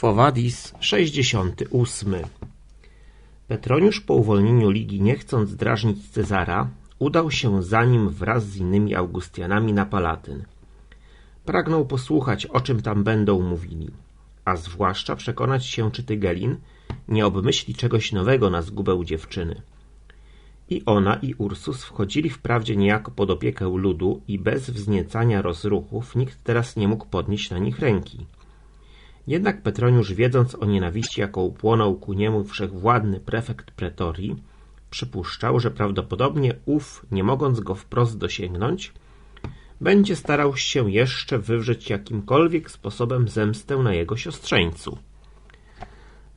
Quo Vadis 68. Petroniusz po uwolnieniu Ligi, nie chcąc drażnić Cezara, udał się za nim wraz z innymi Augustianami na Palatyn. Pragnął posłuchać, o czym tam będą mówili, a zwłaszcza przekonać się, czy Tygelin nie obmyśli czegoś nowego na zgubę dziewczyny. I ona, i Ursus wchodzili wprawdzie niejako pod opiekę ludu i bez wzniecania rozruchów nikt teraz nie mógł podnieść na nich ręki. Jednak Petroniusz, wiedząc o nienawiści, jaką płonął ku niemu wszechwładny prefekt pretorii, przypuszczał, że prawdopodobnie ów, nie mogąc go wprost dosięgnąć, będzie starał się jeszcze wywrzeć jakimkolwiek sposobem zemstę na jego siostrzeńcu.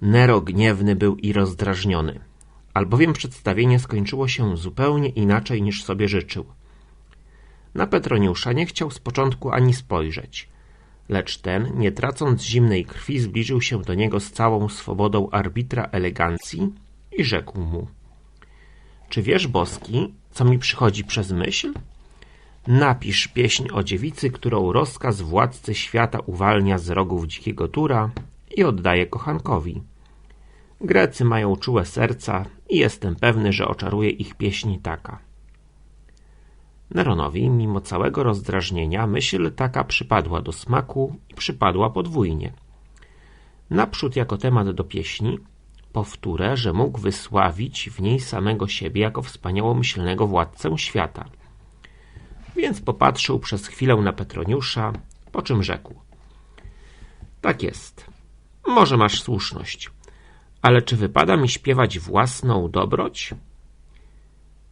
Nero gniewny był i rozdrażniony, albowiem przedstawienie skończyło się zupełnie inaczej niż sobie życzył. Na Petroniusza nie chciał z początku ani spojrzeć, lecz ten, nie tracąc zimnej krwi, zbliżył się do niego z całą swobodą arbitra elegancji i rzekł mu Czy wiesz, Boski, co mi przychodzi przez myśl? Napisz pieśń o dziewicy, którą rozkaz władcy świata uwalnia z rogów dzikiego tura i oddaje kochankowi. Grecy mają czułe serca i jestem pewny, że oczaruje ich pieśń taka. Neronowi, mimo całego rozdrażnienia, myśl taka przypadła do smaku i przypadła podwójnie. Naprzód jako temat do pieśni powtórę, że mógł wysławić w niej samego siebie jako wspaniałomyślnego władcę świata. Więc popatrzył przez chwilę na Petroniusza, po czym rzekł. Tak jest. Może masz słuszność. Ale czy wypada mi śpiewać własną dobroć?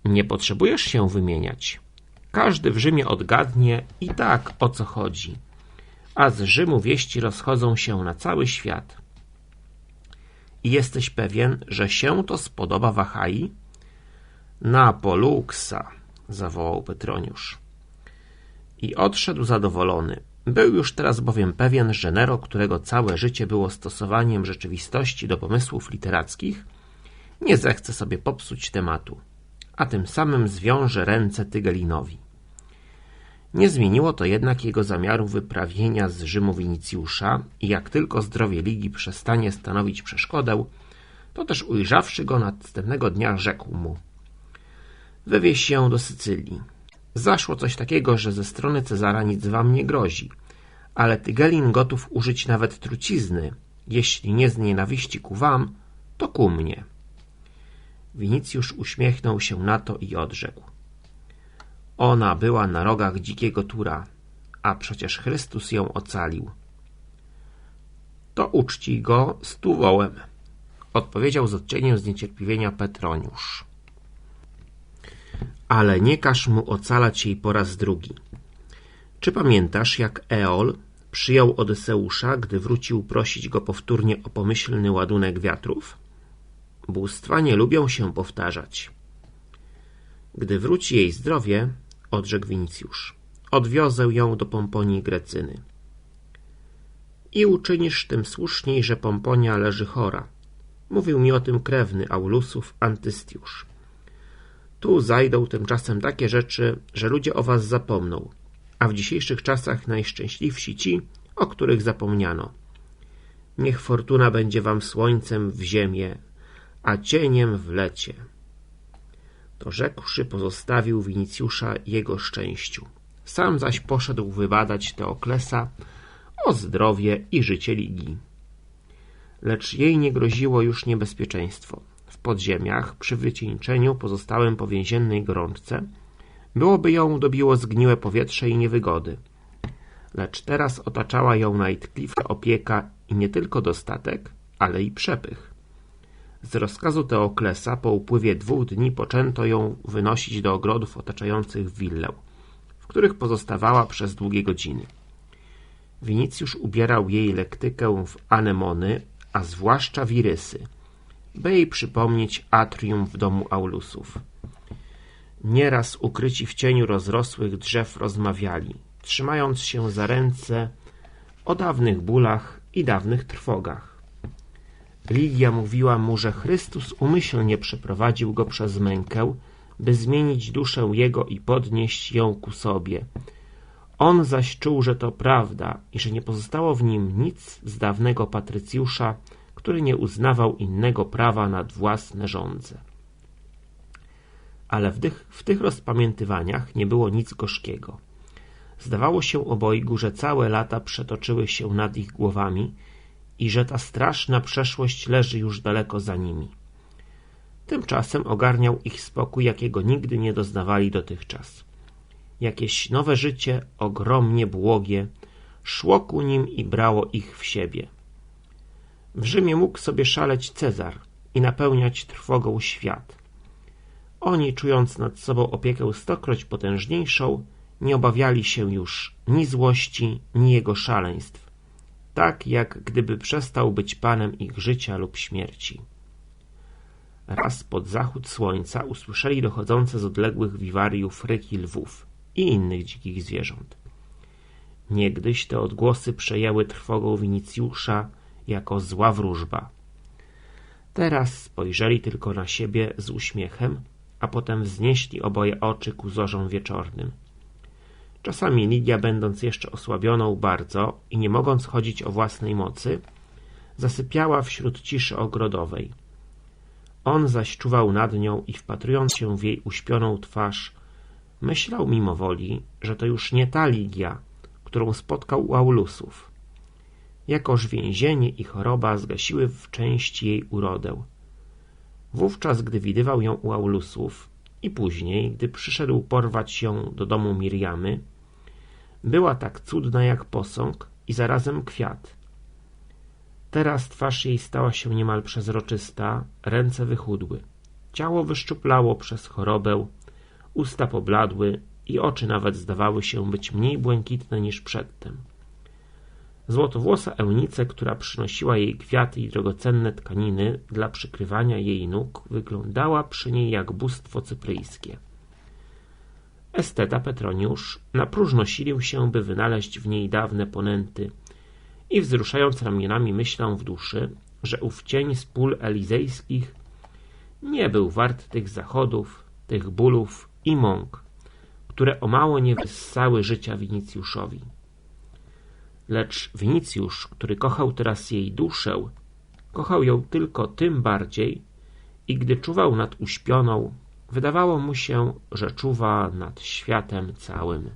Nie potrzebujesz się wymieniać. Każdy w Rzymie odgadnie i tak o co chodzi, a z Rzymu wieści rozchodzą się na cały świat. I jesteś pewien, że się to spodoba Wachai? Na Poluksa, zawołał Petroniusz. I odszedł zadowolony. Był już teraz bowiem pewien, że Nero, którego całe życie było stosowaniem rzeczywistości do pomysłów literackich, nie zechce sobie popsuć tematu, a tym samym zwiąże ręce Tygelinowi. Nie zmieniło to jednak jego zamiaru wyprawienia z Rzymu Winicjusza i jak tylko zdrowie Ligi przestanie stanowić przeszkodę, to też ujrzawszy go następnego dnia rzekł mu Wywieź się do Sycylii. Zaszło coś takiego, że ze strony Cezara nic wam nie grozi, ale Tygelin gotów użyć nawet trucizny, jeśli nie z nienawiści ku wam, to ku mnie. Winicjusz uśmiechnął się na to i odrzekł. Ona była na rogach dzikiego tura, a przecież Chrystus ją ocalił. To uczci go stuwołem, odpowiedział z odcieniem zniecierpliwienia Petroniusz. Ale nie każ mu ocalać jej po raz drugi. Czy pamiętasz, jak Eol przyjął Odyseusza, gdy wrócił prosić go powtórnie o pomyślny ładunek wiatrów? Bóstwa nie lubią się powtarzać. Gdy wróci jej zdrowie, odrzekł Winicjusz, odwiozę ją do Pomponii Grecyny. I uczynisz tym słuszniej, że Pomponia leży chora. Mówił mi o tym krewny Aulusów Antystiusz. Tu zajdą tymczasem takie rzeczy, że ludzie o was zapomną, a w dzisiejszych czasach najszczęśliwsi ci, o których zapomniano. Niech fortuna będzie wam słońcem w ziemię, a cieniem w lecie. To rzekłszy, pozostawił Winicjusza jego szczęściu. Sam zaś poszedł wybadać Teoklesa o zdrowie i życie Ligi. Lecz jej nie groziło już niebezpieczeństwo. W podziemiach, przy wycieńczeniu pozostałym po więziennej gorączce, byłoby ją dobiło zgniłe powietrze i niewygody. Lecz teraz otaczała ją najtkliwsza opieka i nie tylko dostatek, ale i przepych. Z rozkazu Teoklesa po upływie dwóch dni poczęto ją wynosić do ogrodów otaczających willę, w których pozostawała przez długie godziny. Winicjusz ubierał jej lektykę w anemony, a zwłaszcza wirysy, by jej przypomnieć atrium w domu Aulusów. Nieraz ukryci w cieniu rozrosłych drzew rozmawiali, trzymając się za ręce o dawnych bólach i dawnych trwogach. Lidia mówiła mu, że Chrystus umyślnie przeprowadził go przez mękę, by zmienić duszę jego i podnieść ją ku sobie. On zaś czuł, że to prawda i że nie pozostało w nim nic z dawnego Patrycjusza, który nie uznawał innego prawa nad własne żądze. Ale w tych, w tych rozpamiętywaniach nie było nic gorzkiego. Zdawało się obojgu, że całe lata przetoczyły się nad ich głowami i że ta straszna przeszłość leży już daleko za nimi. Tymczasem ogarniał ich spokój, jakiego nigdy nie doznawali dotychczas. Jakieś nowe życie, ogromnie błogie, szło ku nim i brało ich w siebie. W Rzymie mógł sobie szaleć Cezar i napełniać trwogą świat. Oni, czując nad sobą opiekę stokroć potężniejszą, nie obawiali się już ni złości, ni jego szaleństw, tak jak gdyby przestał być panem ich życia lub śmierci. Raz pod zachód słońca usłyszeli dochodzące z odległych wiwariów ryki lwów i innych dzikich zwierząt. Niegdyś te odgłosy przejęły trwogą Winicjusza jako zła wróżba. Teraz spojrzeli tylko na siebie z uśmiechem, a potem wznieśli oboje oczy ku zorzom wieczornym. Czasami Lidia, będąc jeszcze osłabioną bardzo i nie mogąc chodzić o własnej mocy, zasypiała wśród ciszy ogrodowej. On zaś czuwał nad nią i wpatrując się w jej uśpioną twarz, myślał mimowoli, że to już nie ta Ligia, którą spotkał u Aulusów. Jakoż więzienie i choroba zgasiły w części jej urodę. Wówczas, gdy widywał ją u Aulusów i później, gdy przyszedł porwać ją do domu Miriamy, była tak cudna jak posąg i zarazem kwiat. Teraz twarz jej stała się niemal przezroczysta, ręce wychudły. Ciało wyszczuplało przez chorobę, usta pobladły i oczy nawet zdawały się być mniej błękitne niż przedtem. Złotowłosa Eunice, która przynosiła jej kwiaty i drogocenne tkaniny dla przykrywania jej nóg, wyglądała przy niej jak bóstwo cypryjskie. Esteta Petroniusz na próżno silił się, by wynaleźć w niej dawne ponęty i wzruszając ramionami myślał w duszy, że ów cień z pól elizejskich nie był wart tych zachodów, tych bólów i mąk, które o mało nie wyssały życia Winicjuszowi. Lecz Winicjusz, który kochał teraz jej duszę, kochał ją tylko tym bardziej i gdy czuwał nad uśpioną, wydawało mu się, że czuwa nad światem całym.